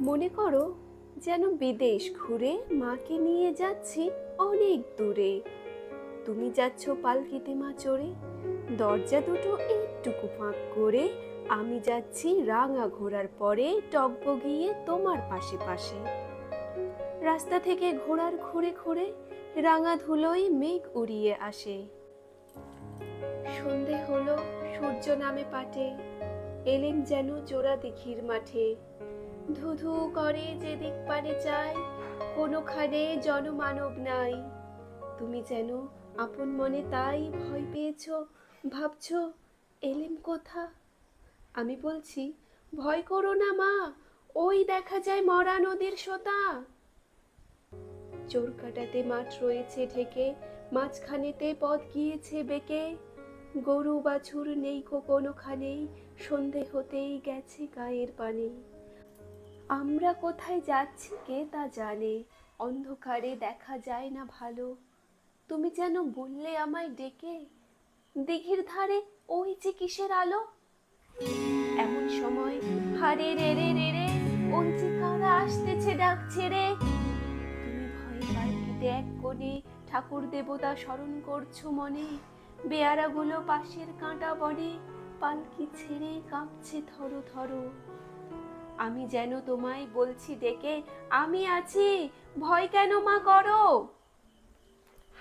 মনে করো যেন বিদেশ ঘুরে মাকে নিয়ে যাচ্ছি অনেক দূরে। তুমি যাচ্ছ পালকিতে মা চড়ে, দরজা দুটো একটুকু ফাঁক করে। আমি যাচ্ছি রাঙা ঘোড়ার পরে টকবগিয়ে তোমার পাশে পাশে। রাস্তা থেকে ঘোড়ার ঘুরে ঘুরে রাঙা ধুলোয় মেঘ উড়িয়ে আসে। সন্ধে হলো, সূর্য নামে পাটে, এলেন যেন জোড়া দিঘির মাঠে। ধু ধু করে যে দিক পানে চায়, কোনোখানে জনমানব নাই। তুমি যেন আপন মনে তাই ভয় পেয়েছ, ভাবছ, এলেম কোথা? আমি বলছি, ভয় করো না মা, ওই দেখা যায় মরা নদীর সোতা। চোর কাটাতে মাঠ রয়েছে ঢেকে, মাঝখানেতে পথ গিয়েছে বেঁকে। গরু বাছুর নেই কো কোনোখানেই, সন্ধে হতেই গেছে গায়ের পানে। আমরা কোথায় যাচ্ছি কে তা জানে। অন্ধকারে দেখা যায় না ভালো। তুমি যেন বললে আমায় ডেকে। দিঘির ধারে ওই যে কিসের আলো? এমন সময় হারে রে রে রে রে ওই যে কারা আসতেছে ডাকছে রে। তুমি ভয়ে পালকিতে এক কোণে ঠাকুর দেবতা স্মরণ করছ মনে? বেয়ারাগুলো পাশের কাঁটা বনে, পালকি ছেড়ে কাঁপছে থরো থরো আমি যেন তোমায় বলছি ডেকে, আমি আছি। ভয় কেন মা করো?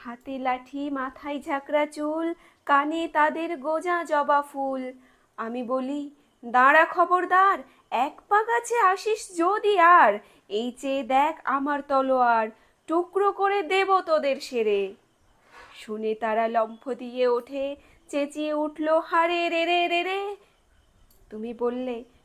হাতে লাঠি, মাথায় ঝাঁকড়া চুল, কানে তাদের গোজা জবা ফুল। আমি বলি, দাঁড়া খবরদার, এক পা গাছে আসিস যদি আর, এই চেয়ে দেখ আমার তলোয়ার, টুকরো করে দেব তোদের সেরে। শুনে তারা লম্ফ দিয়ে ওঠে, চেঁচিয়ে উঠল, হারে রে রে রে রে। তুমি বললে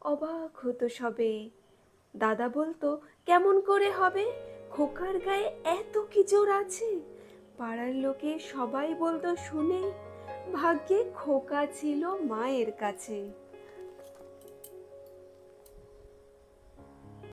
অবাক হতো সবে। দাদা বলতো, কেমন করে হবে? খোকার গায়ে এত কিচোর আছে? পাড়ার লোকে সবাই বলতো, শুনে, ভাগ্যে খোকা ছিল মায়ের কাছে।